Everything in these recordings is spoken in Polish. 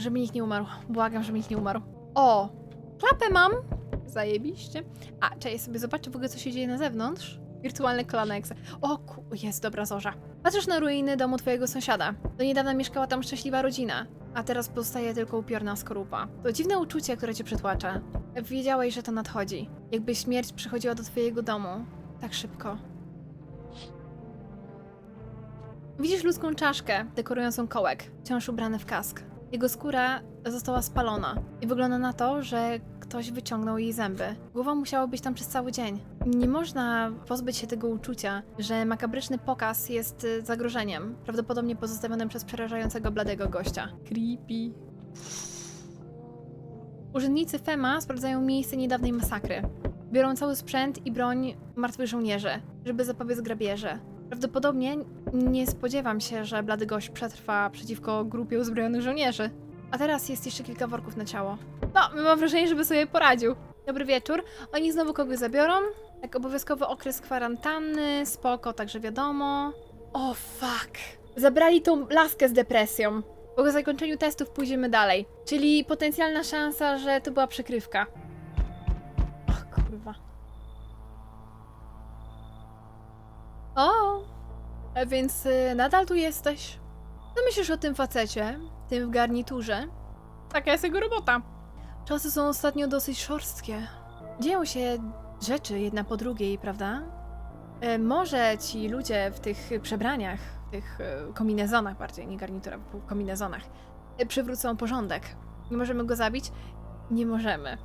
żeby nikt nie umarł. Błagam, żeby nikt nie umarł. O! Klapę mam! Zajebiście. A, czekaj, sobie zobaczę w ogóle, co się dzieje na zewnątrz. Wirtualny Kolanex. O, ku... jest dobra zorza. Patrzysz na ruiny domu twojego sąsiada. Do niedawna mieszkała tam szczęśliwa rodzina, a teraz pozostaje tylko upiorna skorupa. To dziwne uczucie, które cię przytłacza. Wiedziałeś, że to nadchodzi. Jakby śmierć przychodziła do twojego domu. Tak szybko. Widzisz ludzką czaszkę dekorującą kołek, wciąż ubrany w kask. Jego skóra została spalona i wygląda na to, że ktoś wyciągnął jej zęby. Głowa musiała być tam przez cały dzień. Nie można pozbyć się tego uczucia, że makabryczny pokaz jest y, zagrożeniem, prawdopodobnie pozostawionym przez przerażającego bladego gościa. Creepy. Urzędnicy FEMA sprawdzają miejsce niedawnej masakry. Biorą cały sprzęt i broń martwych żołnierzy, żeby zapobiec grabieży. Prawdopodobnie nie spodziewam się, że blady gość przetrwa przeciwko grupie uzbrojonych żołnierzy. A teraz jest jeszcze kilka worków na ciało. No, mam wrażenie, żeby sobie poradził. Dobry wieczór. Oni znowu kogoś zabiorą. Tak, obowiązkowy okres kwarantanny, spoko, także wiadomo. O, fuck. Zabrali tą laskę z depresją. Po zakończeniu testów pójdziemy dalej. Czyli potencjalna szansa, że to była przykrywka. O, kurwa. O, a więc y, nadal tu jesteś. Co myślisz o tym facecie, tym w garniturze? Taka jest jego robota. Czasy są ostatnio dosyć szorstkie. Dzieją się rzeczy jedna po drugiej, prawda? E, może ci ludzie w tych przebraniach, w tych e, kombinezonach bardziej, nie garniturach, po kombinezonach, e, przywrócą porządek. Nie możemy go zabić? Nie możemy.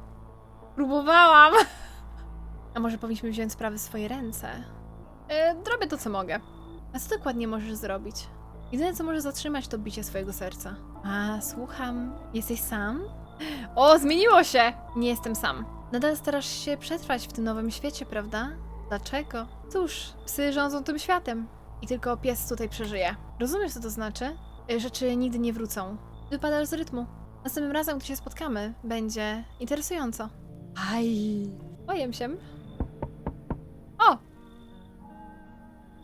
Próbowałam! A może powinniśmy wziąć sprawy w swoje ręce? E, robię to, co mogę. A co dokładnie możesz zrobić? Jedyne, co może zatrzymać, to bicie swojego serca. A, słucham. Jesteś sam? O, zmieniło się! Nie jestem sam. Nadal starasz się przetrwać w tym nowym świecie, prawda? Dlaczego? Cóż, psy rządzą tym światem. I tylko pies tutaj przeżyje. Rozumiesz, co to znaczy? E, Rzeczy nigdy nie wrócą. Wypadasz z rytmu. Następnym razem, gdy się spotkamy, będzie interesująco. Aj. Boję się.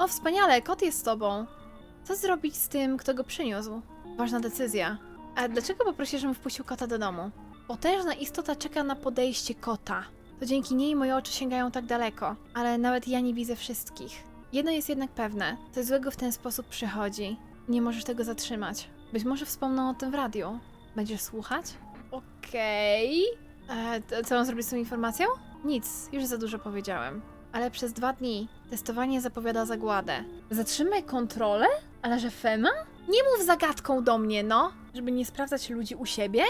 Wspaniale, kot jest z tobą. Co zrobić z tym, kto go przyniósł? Ważna decyzja. A dlaczego poprosisz, żebym wpuścił kota do domu? Potężna istota czeka na podejście kota. To dzięki niej moje oczy sięgają tak daleko, ale nawet ja nie widzę wszystkich. Jedno jest jednak pewne, coś złego w ten sposób przychodzi. Nie możesz tego zatrzymać. Być może wspomną o tym w radiu. Będziesz słuchać? Okej. E, to Co mam zrobić z tą informacją? Nic, już za dużo powiedziałem. Ale przez dwa dni testowanie zapowiada zagładę. Zatrzymaj kontrolę? Ale że Fema? Nie mów zagadką do mnie, no! Żeby nie sprawdzać ludzi u siebie?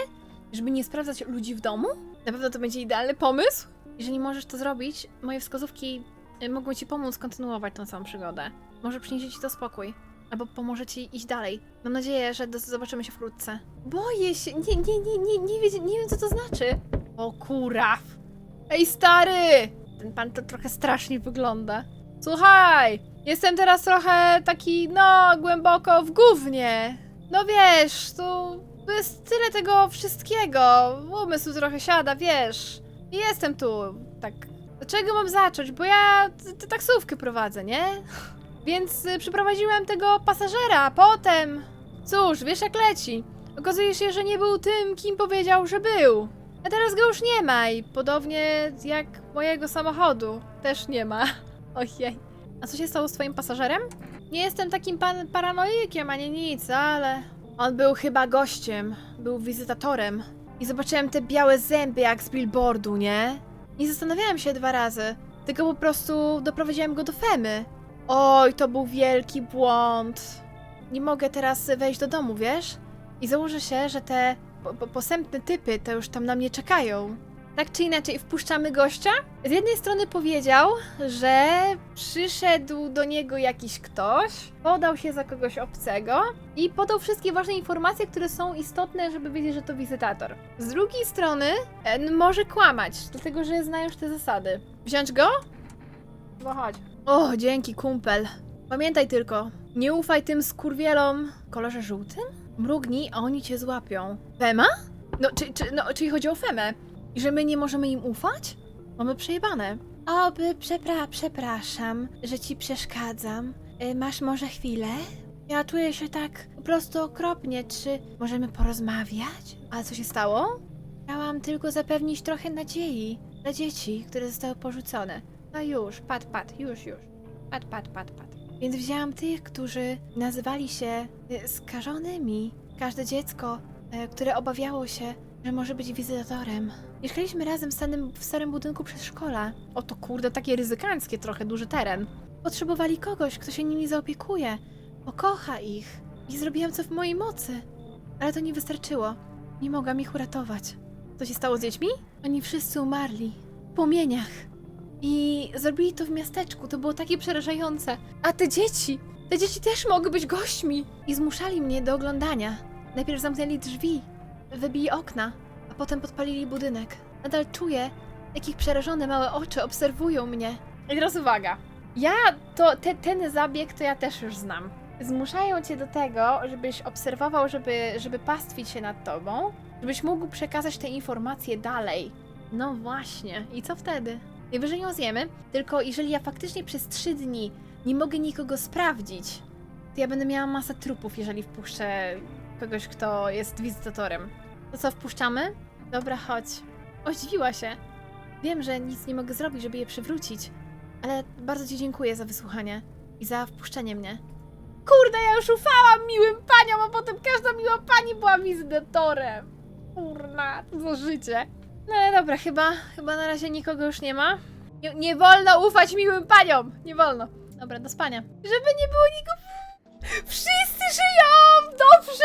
Żeby nie sprawdzać ludzi w domu? Na pewno to będzie idealny pomysł? Jeżeli możesz to zrobić, moje wskazówki y, mogą ci pomóc kontynuować tą całą przygodę. Może przyniesie ci to spokój. Albo pomoże ci iść dalej. Mam nadzieję, że zobaczymy się wkrótce. Boję się! Nie, nie, nie, nie, nie, wie, nie wiem co to znaczy. O kuraw! Ej stary! Ten pan to trochę strasznie wygląda. Słuchaj! Jestem teraz trochę taki, no, głęboko w gównie. No wiesz, tu jest tyle tego wszystkiego. Umysł trochę siada, wiesz. I jestem tu, tak. Od czego mam zacząć? Bo ja t- t- taksówkę prowadzę, nie? Więc y, przyprowadziłem tego pasażera, a potem... Cóż, wiesz jak leci. Okazuje się, że nie był tym, kim powiedział, że był. A teraz go już nie ma i podobnie jak mojego samochodu też nie ma. Ojej. A co się stało z twoim pasażerem? Nie jestem takim pan paranoikiem ani nic, ale... On był chyba gościem, był wizytatorem. I zobaczyłem te białe zęby jak z billboardu, nie? Nie zastanawiałem się dwa razy, tylko po prostu doprowadziłem go do Femy. Oj, to był wielki błąd. Nie mogę teraz wejść do domu, wiesz? I założę się, że te po, po, posępne typy to już tam na mnie czekają. Tak czy inaczej, wpuszczamy gościa. Z jednej strony powiedział, że przyszedł do niego jakiś ktoś, podał się za kogoś obcego i podał wszystkie ważne informacje, które są istotne, żeby wiedzieć, że to wizytator. Z drugiej strony e, może kłamać, dlatego że zna już te zasady. Wziąć go? No chodź. O, dzięki, kumpel. Pamiętaj tylko, nie ufaj tym skurwielom. Kolorze żółtym? Mrugnij, a oni cię złapią. Fema? No, czy, czy, no, czyli chodzi o Femę. I że my nie możemy im ufać? Mamy przejebane. Oby, przepra, przepraszam, że ci przeszkadzam. Y, Masz może chwilę? Ja czuję się tak po prostu okropnie. Czy możemy porozmawiać? A co się stało? Chciałam tylko zapewnić trochę nadziei dla dzieci, które zostały porzucone. No już, pad, pad, już, już. Pad, pad, pad, pad. Więc wzięłam tych, którzy nazywali się y, skażonymi. Każde dziecko, e, które obawiało się, że może być wizytatorem. Mieszkaliśmy razem w starym, w starym budynku przedszkola. O to kurde, takie ryzykanckie trochę, duży teren. Potrzebowali kogoś, kto się nimi zaopiekuje, pokocha ich. I zrobiłam co w mojej mocy. Ale to nie wystarczyło. Nie mogłam ich uratować. Co się stało z dziećmi? Oni wszyscy umarli. W płomieniach. I zrobili to w miasteczku. To było takie przerażające. A te dzieci! Te dzieci też mogły być gośćmi! I zmuszali mnie do oglądania. Najpierw zamknęli drzwi, wybili okna, a potem podpalili budynek. Nadal czuję, jak ich przerażone małe oczy obserwują mnie. I teraz uwaga. Ja, to te, ten zabieg to ja też już znam. Zmuszają cię do tego, żebyś obserwował, żeby, żeby pastwić się nad tobą, żebyś mógł przekazać te informacje dalej. No właśnie. I co wtedy? Najwyżej ją zjemy, tylko jeżeli ja faktycznie przez trzy dni nie mogę nikogo sprawdzić, to ja będę miała masę trupów, jeżeli wpuszczę kogoś, kto jest wizytatorem. To co, wpuszczamy? Dobra, chodź. Oździwiła się. Wiem, że nic nie mogę zrobić, żeby je przywrócić, ale bardzo Ci dziękuję za wysłuchanie i za wpuszczenie mnie. Kurde, ja już ufałam miłym paniom, a potem każda miła pani była wizytatorem. Kurna, co za życie. No ale dobra, chyba, chyba na razie nikogo już nie ma. Nie, nie wolno ufać miłym paniom! Nie wolno. Dobra, do spania. Żeby nie było nikogo... Wszyscy żyją! Dobrze!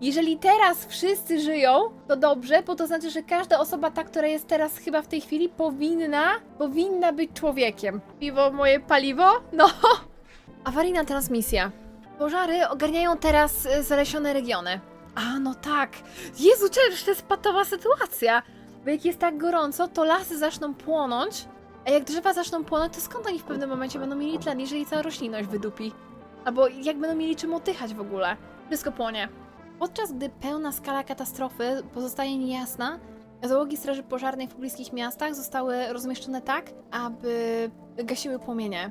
Jeżeli teraz wszyscy żyją, to dobrze, bo to znaczy, że każda osoba, ta, która jest teraz chyba w tej chwili, powinna, powinna być człowiekiem. Piwo, moje paliwo? No. Awaryjna transmisja. Pożary ogarniają teraz y, zalesione regiony. A, no tak. Jezu, przecież to jest patowa sytuacja. Bo jak jest tak gorąco, to lasy zaczną płonąć, a jak drzewa zaczną płonąć, to skąd oni w pewnym momencie będą mieli tlen, jeżeli cała roślinność wydupi? Albo jak będą mieli czym oddychać w ogóle? Wszystko płonie. Podczas gdy pełna skala katastrofy pozostaje niejasna, załogi Straży Pożarnej w pobliskich miastach zostały rozmieszczone tak, aby gasiły płomienie.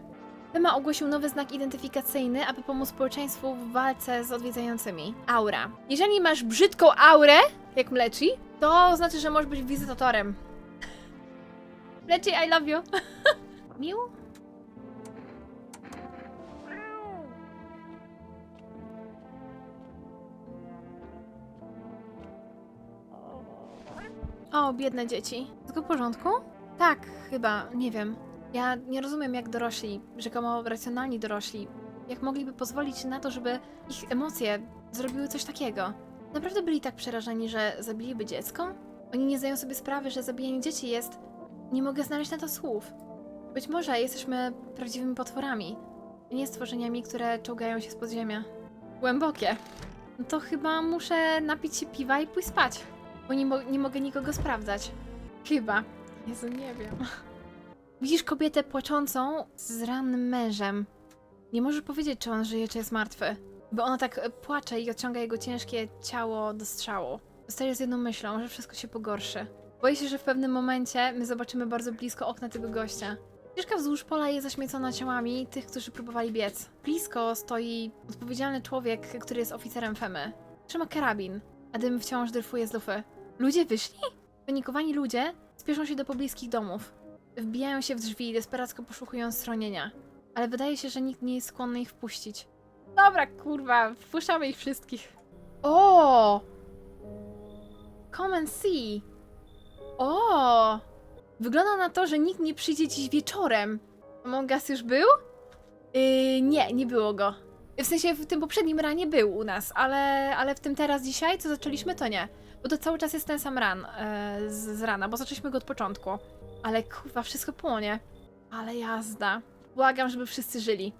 FEMA ogłosił nowy znak identyfikacyjny, aby pomóc społeczeństwu w walce z odwiedzającymi. Aura. Jeżeli masz brzydką aurę, jak Mlechi, to znaczy, że możesz być wizytatorem. Mlechi, I love you. Mił? O, biedne dzieci. Wszystko w porządku? Tak, chyba, nie wiem. Ja nie rozumiem, jak dorośli, rzekomo racjonalni dorośli, jak mogliby pozwolić na to, żeby ich emocje zrobiły coś takiego. Naprawdę byli tak przerażeni, że zabiliby dziecko? Oni nie zdają sobie sprawy, że zabijanie dzieci jest. Nie mogę znaleźć na to słów. Być może jesteśmy prawdziwymi potworami, nie stworzeniami, które czołgają się z podziemia. Głębokie. No to chyba muszę napić się piwa i pójść spać, bo nie, mo- nie mogę nikogo sprawdzać. Chyba. Jezu, nie wiem. Widzisz kobietę płaczącą z rannym mężem. Nie możesz powiedzieć, czy on żyje, czy jest martwy. Bo ona tak e, płacze i odciąga jego ciężkie ciało do strzału. Zostaje z jedną myślą, że wszystko się pogorszy. Boję się, że w pewnym momencie my zobaczymy bardzo blisko okna tego gościa. Ścieżka wzdłuż pola jest zaśmiecona ciałami tych, którzy próbowali biec. Blisko stoi odpowiedzialny człowiek, który jest oficerem Femy. Trzyma karabin, a dym wciąż dryfuje z lufy. Ludzie wyszli? Panikowani ludzie spieszą się do pobliskich domów. Wbijają się w drzwi i desperacko poszukują schronienia. Ale wydaje się, że nikt nie jest skłonny ich wpuścić. Dobra, kurwa, wpuszczamy ich wszystkich. O! Come and see. O! Wygląda na to, że nikt nie przyjdzie dziś wieczorem. Among Us już był? Yy, nie, nie było go. W sensie w tym poprzednim ranie był u nas, ale, ale w tym teraz dzisiaj, co zaczęliśmy, to nie. Bo to cały czas jest ten sam ran e, z, z rana, bo zaczęliśmy go od początku. Ale kurwa, wszystko płonie. Ale jazda. Błagam, żeby wszyscy żyli.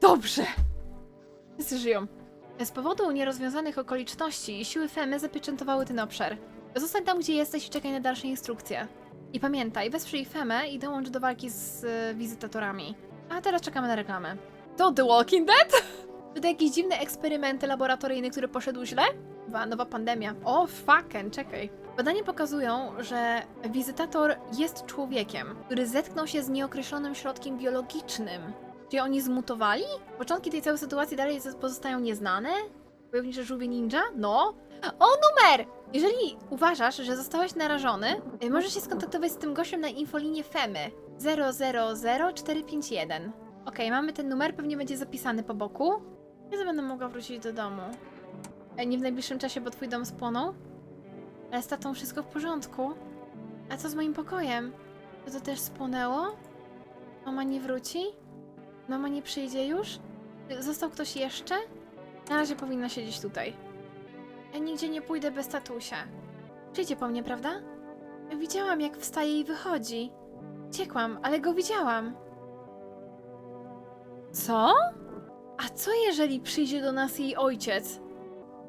Dobrze. Wszyscy żyją. Z powodu nierozwiązanych okoliczności siły Femy zapieczętowały ten obszar. Zostań tam, gdzie jesteś i czekaj na dalsze instrukcje. I pamiętaj, wesprzyj Femę i dołącz do walki z e, wizytatorami. A teraz czekamy na reklamę. To The Walking Dead? To te jakieś dziwne eksperymenty laboratoryjne, które poszedł źle? Wa- Nowa pandemia. O, fucking, czekaj. Badania pokazują, że wizytator jest człowiekiem, który zetknął się z nieokreślonym środkiem biologicznym. Czy oni zmutowali? Początki tej całej sytuacji dalej pozostają nieznane? Wojownicze żółwie ninja? No. O, numer! Jeżeli uważasz, że zostałeś narażony, y, możesz się skontaktować z tym gościem na infolinię Femy 000451. Okej, mamy ten numer, pewnie będzie zapisany po boku. Kiedy będę mogła wrócić do domu? E, Nie w najbliższym czasie, bo twój dom spłonął? Ale z tatą wszystko w porządku. A co z moim pokojem? To to też spłonęło? Mama nie wróci? Mama nie przyjdzie już? Został ktoś jeszcze? Na razie powinna siedzieć tutaj. Ja nigdzie nie pójdę bez tatusia. Przyjdzie po mnie, prawda? Widziałam, jak wstaje i wychodzi. Ciekłam, ale go widziałam. Co? A co jeżeli przyjdzie do nas jej ojciec?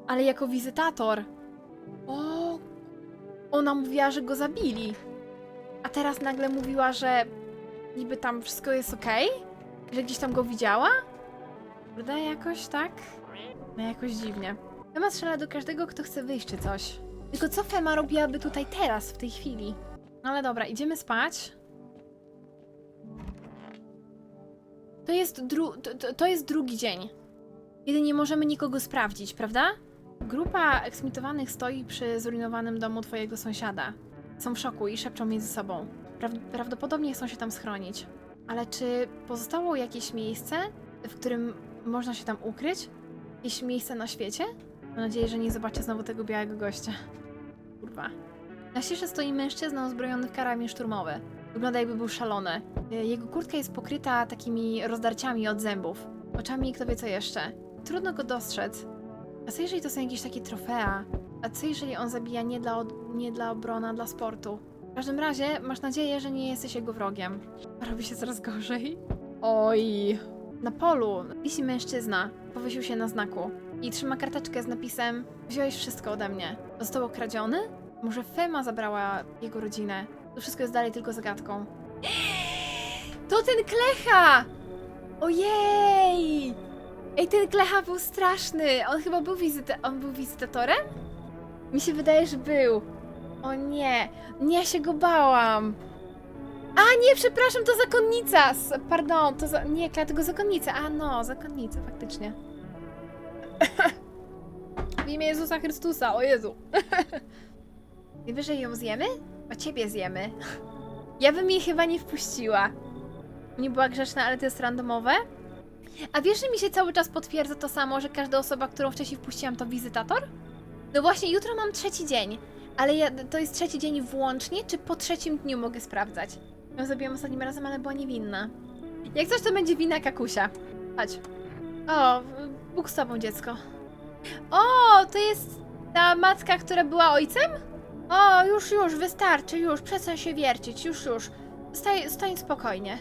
Ale jako wizytator. O, ona mówiła, że go zabili. A teraz nagle mówiła, że niby tam wszystko jest okej? Że gdzieś tam go widziała? Prawda jakoś tak? No jakoś dziwnie. Fema strzela do każdego, kto chce wyjść czy coś. Tylko co Fema robiłaby tutaj teraz, w tej chwili? No ale dobra, idziemy spać. To jest, dru- to, to, jest drugi dzień, kiedy nie możemy nikogo sprawdzić, prawda? Grupa eksmitowanych stoi przy zrujnowanym domu twojego sąsiada. Są w szoku i szepczą między sobą. Praw- prawdopodobnie chcą się tam schronić. Ale czy pozostało jakieś miejsce, w którym można się tam ukryć? Jakieś miejsce na świecie? Mam nadzieję, że nie zobaczę znowu tego białego gościa. Kurwa. Na ścieżce stoi mężczyzna uzbrojony w karabin szturmowy. Wygląda jakby był szalony. Y, Jego kurtka jest pokryta takimi rozdarciami od zębów. Oczami kto wie co jeszcze. Trudno go dostrzec. A co jeżeli to są jakieś takie trofea? A co jeżeli on zabija nie dla, od- nie dla obrony, a dla sportu? W każdym razie masz nadzieję, że nie jesteś jego wrogiem. Robi się coraz gorzej. Oj. Na polu wisi mężczyzna. Powiesił się na znaku. I trzyma karteczkę z napisem Wziąłeś wszystko ode mnie. Został okradziony? Może Fema zabrała jego rodzinę? To wszystko jest dalej tylko zagadką. To ten Klecha! Ojej! Ej, ten Klecha był straszny. On chyba był wizyta... On był wizytatorem? Mi się wydaje, że był. O nie. Nie, ja się go bałam. A nie, przepraszam, to zakonnica. Pardon, to za... Nie, Klea, tylko zakonnica. A no, zakonnica, faktycznie. W imię Jezusa Chrystusa, o Jezu. Najwyżej ją zjemy? A ciebie zjemy. Ja bym jej chyba nie wpuściła. Nie była grzeczna, ale to jest randomowe. A wiesz, że mi się cały czas potwierdza to samo, że każda osoba, którą wcześniej wpuściłam, to wizytator? No właśnie, jutro mam trzeci dzień. Ale ja, to jest trzeci dzień włącznie, czy po trzecim dniu mogę sprawdzać? Ją zabiłam ostatnim razem, ale była niewinna. Jak coś, to będzie wina Kakusia. Chodź. O, Bóg z tobą, dziecko. O, to jest ta matka, która była ojcem? O, już, już, wystarczy, już, przestań się wiercić, już, już. Staj, stoń spokojnie.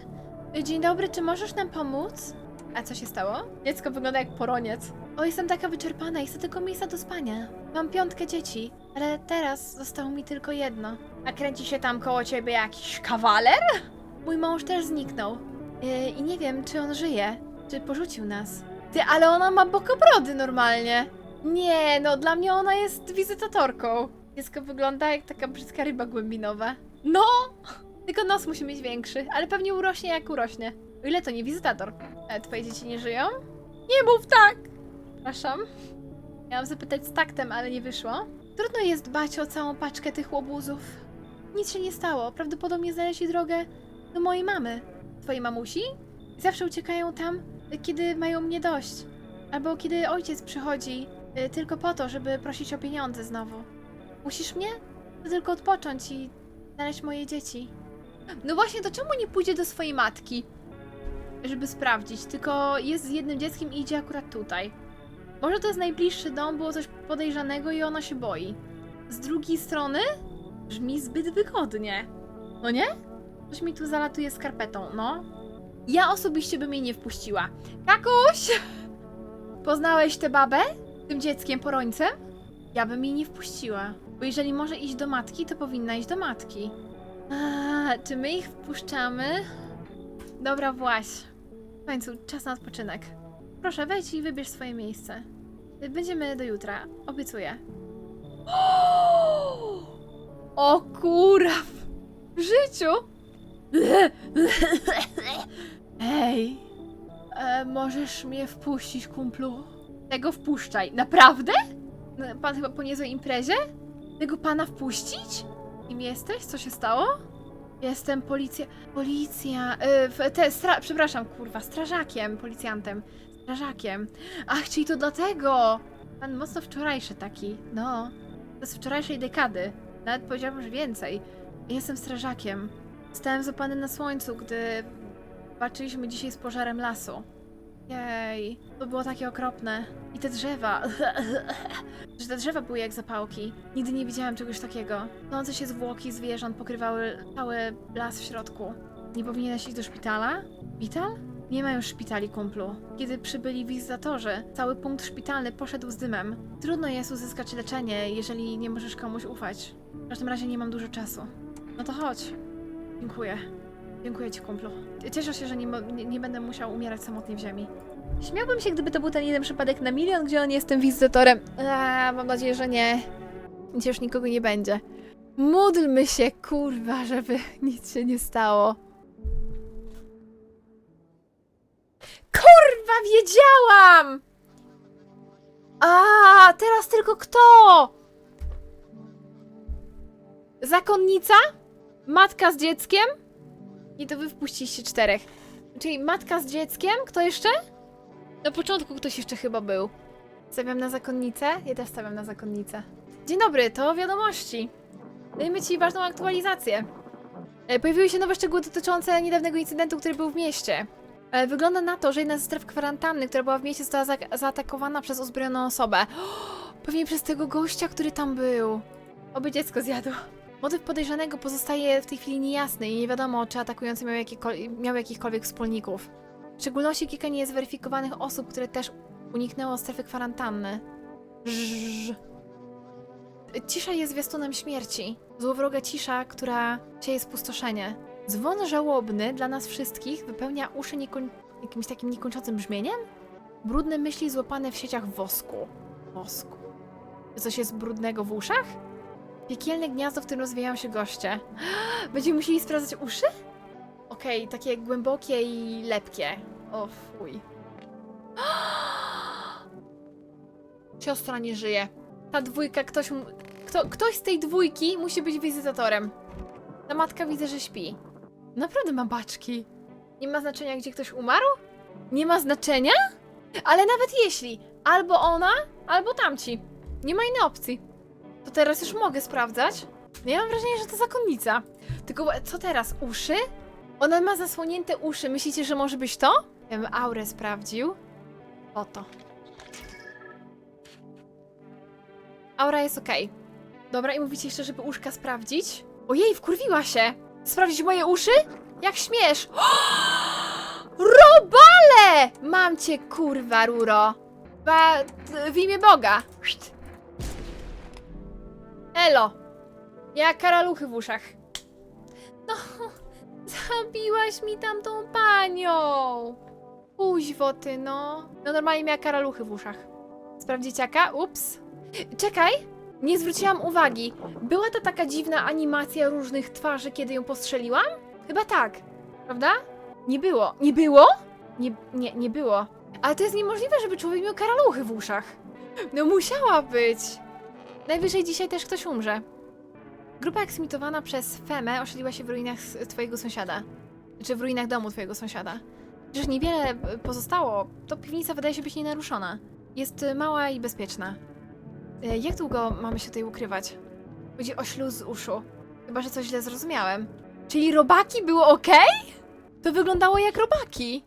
Dzień dobry, czy możesz nam pomóc? A co się stało? Dziecko wygląda jak poroniec. O, jestem taka wyczerpana i chcę tylko miejsca do spania. Mam piątkę dzieci, ale teraz zostało mi tylko jedno. A kręci się tam koło ciebie jakiś kawaler? Mój mąż też zniknął. Yy, I nie wiem, czy on żyje, czy porzucił nas. Ty, ale ona ma bokobrody normalnie. Nie, no dla mnie ona jest wizytatorką. Dziecko wygląda jak taka brzydka ryba głębinowa. No! Tylko nos musi mieć większy, ale pewnie urośnie jak urośnie. O ile to nie wizytator. E, twoje dzieci nie żyją? Nie mów tak! Przepraszam. Miałam zapytać z taktem, ale nie wyszło. Trudno jest dbać o całą paczkę tych łobuzów. Nic się nie stało. Prawdopodobnie znaleźli drogę do mojej mamy. Twojej mamusi? Zawsze uciekają tam, kiedy mają mnie dość. Albo kiedy ojciec przychodzi y, tylko po to, żeby prosić o pieniądze znowu. Musisz mnie? To tylko odpocząć i znaleźć moje dzieci. No właśnie, to czemu nie pójdzie do swojej matki? Żeby sprawdzić, tylko jest z jednym dzieckiem i idzie akurat tutaj. Może to jest najbliższy dom, było coś podejrzanego i ona się boi. Z drugiej strony brzmi zbyt wygodnie. No nie? Coś mi tu zalatuje skarpetą, no. Ja osobiście bym jej nie wpuściła. Kakuś! Poznałeś tę babę? Tym dzieckiem porońcem? Ja bym jej nie wpuściła. Bo jeżeli może iść do matki, to powinna iść do matki. A, czy my ich wpuszczamy? Dobra, właś. W końcu czas na odpoczynek. Proszę, wejdź i wybierz swoje miejsce. Będziemy do jutra, obiecuję. O kurwa! W życiu! Ej, e, możesz mnie wpuścić, kumplu? Tego wpuszczaj. Naprawdę? Pan chyba po niezłej imprezie? Tego pana wpuścić? Kim jesteś? Co się stało? Jestem policja... Policja... W- te, stra... Przepraszam, kurwa, strażakiem, policjantem. Strażakiem. Ach, czyli to dlatego! Pan mocno wczorajszy taki. No. To z wczorajszej dekady. Nawet powiedziałabym, że więcej. Jestem strażakiem. Stałem zapany na słońcu, gdy walczyliśmy dzisiaj z pożarem lasu. Jej, to było takie okropne. I te drzewa. że te drzewa były jak zapałki. Nigdy nie widziałem czegoś takiego. Tonące się zwłoki zwierząt pokrywały cały las w środku. Nie powinieneś iść do szpitala? Szpital? Nie ma już szpitali, kumplu. Kiedy przybyli wizytatorzy, cały punkt szpitalny poszedł z dymem. Trudno jest uzyskać leczenie, jeżeli nie możesz komuś ufać. W każdym razie nie mam dużo czasu. No to chodź. Dziękuję. Dziękuję ci, kumplu. Cieszę się, że nie, nie, nie będę musiał umierać samotnie w ziemi. Śmiałbym się, gdyby to był ten jeden przypadek na milion, gdzie on jest tym wizytatorem. Eee, mam nadzieję, że nie. Gdzie już nikogo nie będzie. Módlmy się, kurwa, żeby nic się nie stało. Kurwa, wiedziałam! A, teraz tylko kto? Zakonnica? Matka z dzieckiem? I to wy wpuściliście czterech. Czyli matka z dzieckiem? Kto jeszcze? Na początku ktoś jeszcze chyba był. Stawiam na zakonnicę? Ja też stawiam na zakonnicę. Dzień dobry, to wiadomości. Dajmy ci ważną aktualizację. E, Pojawiły się nowe szczegóły dotyczące niedawnego incydentu, który był w mieście. E, Wygląda na to, że jedna ze stref kwarantanny, która była w mieście, została za zaatakowana przez uzbrojoną osobę. Pewnie przez tego gościa, który tam był. Oby dziecko zjadł. Motyw podejrzanego pozostaje w tej chwili niejasny i nie wiadomo, czy atakujący miał, miał jakichkolwiek wspólników. W szczególności kilka niezweryfikowanych osób, które też uniknęło strefy kwarantanny. Żżż. Cisza jest zwiastunem śmierci. Złowroga cisza, która sieje spustoszenie. Dzwon żałobny dla nas wszystkich wypełnia uszy jakimś takim niekończącym brzmieniem? Brudne myśli złapane w sieciach wosku. Wosku. Coś jest brudnego w uszach? Piekielne gniazdo, w którym rozwijają się goście. Będziemy musieli sprawdzać uszy? Okej, takie głębokie i lepkie. O fuj. Siostra nie żyje. Ta dwójka, ktoś, kto, ktoś z tej dwójki musi być wizytatorem. Ta matka widzę, że śpi. Naprawdę ma baczki. Nie ma znaczenia, gdzie ktoś umarł? Nie ma znaczenia? Ale nawet jeśli, albo ona, albo tamci. Nie ma innej opcji. To teraz już mogę sprawdzać. No ja mam wrażenie, że to zakonnica. Tylko co teraz? Uszy? Ona ma zasłonięte uszy. Myślicie, że może być to? Ja bym aurę sprawdził. Oto. Aura jest okej. Dobra, i mówicie jeszcze, żeby uszka sprawdzić? Ojej, wkurwiła się! Sprawdzić moje uszy? Jak śmiesz? Robale! Mam cię, kurwa, Ruro. Ba, w imię Boga. Elo. Ja karaluchy w uszach. No, zabiłaś mi tamtą panią. Kuźwo ty, no. No normalnie miała karaluchy w uszach. Sprawdzieciaka? Ups. Czekaj, nie zwróciłam uwagi. Była to taka dziwna animacja różnych twarzy, kiedy ją postrzeliłam? Chyba tak, prawda? Nie było. Nie było? Nie, nie, nie było. Ale to jest niemożliwe, żeby człowiek miał karaluchy w uszach. No musiała być. Najwyżej dzisiaj też ktoś umrze. Grupa eksmitowana przez Femę oszczeliła się w ruinach twojego sąsiada. Czy w ruinach domu twojego sąsiada. Przecież niewiele e, pozostało, to piwnica wydaje się być nienaruszona. Jest e, mała i bezpieczna. E, Jak długo mamy się tutaj ukrywać? Chodzi o śluz z uszu. Chyba, że coś źle zrozumiałem. Czyli robaki było ok? To wyglądało jak robaki.